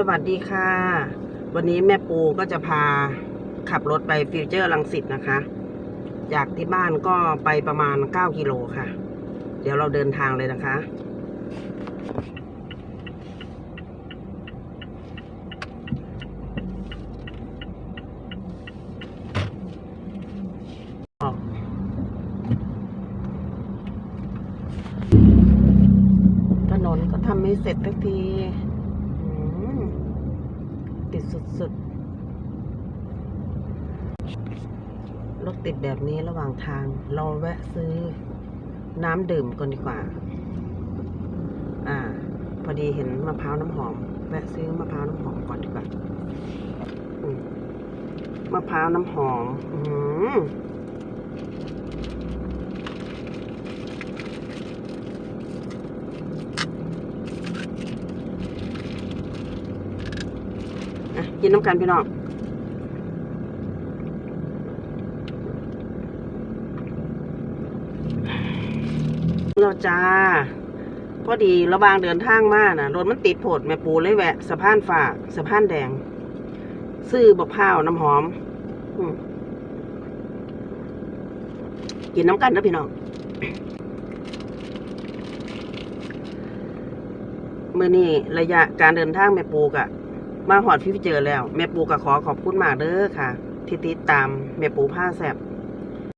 สวัสดีค่ะ วันนี้แม่ปูก็จะพาขับรถไปฟิวเจอร์ลังสิตนะคะ จากที่บ้านก็ไปประมาณ 9 กิโลค่ะ เดี๋ยวเราเดินทางเลยนะคะ ถนนก็ทำไม่เสร็จสักที สุดๆรถติดแบบนี้ระหว่างทาง เราแวะซื้อน้ำดื่มก่อนดีกว่า อ่า พอดีเห็นมะพร้าวน้ำหอม แวะซื้อมะพร้าวน้ำหอมก่อนดีกว่ามมะพร้าวน้ำหอม อืม อะกินน้ำกันพี่น้องเราจ้า พอดีระหวางเดินทางมาน่ะ รถมันติดโผดแม่ปูเลยแวะสะพานฝากสะพานแดง ซื้อบะพร้าวน้ำหอมอมกินน้ำกันนะพี่น้องเมื่อนี้ระยะการเดินทางแม่ปูกะ มาหอดพี่เจอแล้วแม่ปูก็ขอขอบคุณมากเด้อค่ะ ที่ติดตามแม่ปูผ้าแสบ